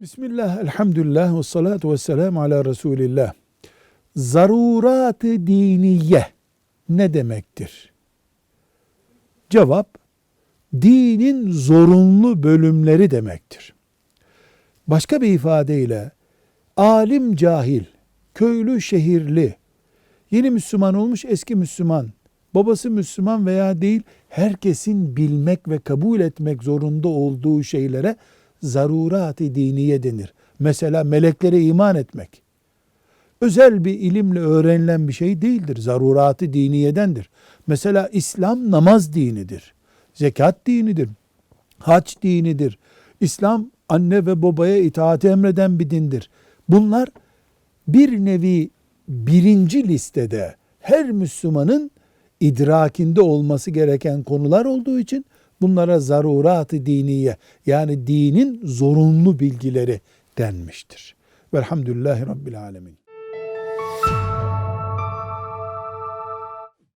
Bismillah, elhamdülillah ve salatu ve selamu ala Resulillah. Zarurat-ı diniye ne demektir? Cevap, dinin zorunlu bölümleri demektir. Başka bir ifadeyle, alim cahil, köylü şehirli, yeni Müslüman olmuş eski Müslüman, babası Müslüman veya değil, herkesin bilmek ve kabul etmek zorunda olduğu şeylere zarurat-ı diniye denir. Mesela meleklere iman etmek. Özel bir ilimle öğrenilen bir şey değildir. Zarurat-ı diniyedendir. Mesela İslam namaz dinidir. Zekat dinidir. Hac dinidir. İslam anne ve babaya itaati emreden bir dindir. Bunlar bir nevi birinci listede her Müslümanın idrakinde olması gereken konular olduğu için Bunlara zarurat-ı diniye yani dinin zorunlu bilgileri denmiştir. Velhamdülillahi Rabbil Alemin.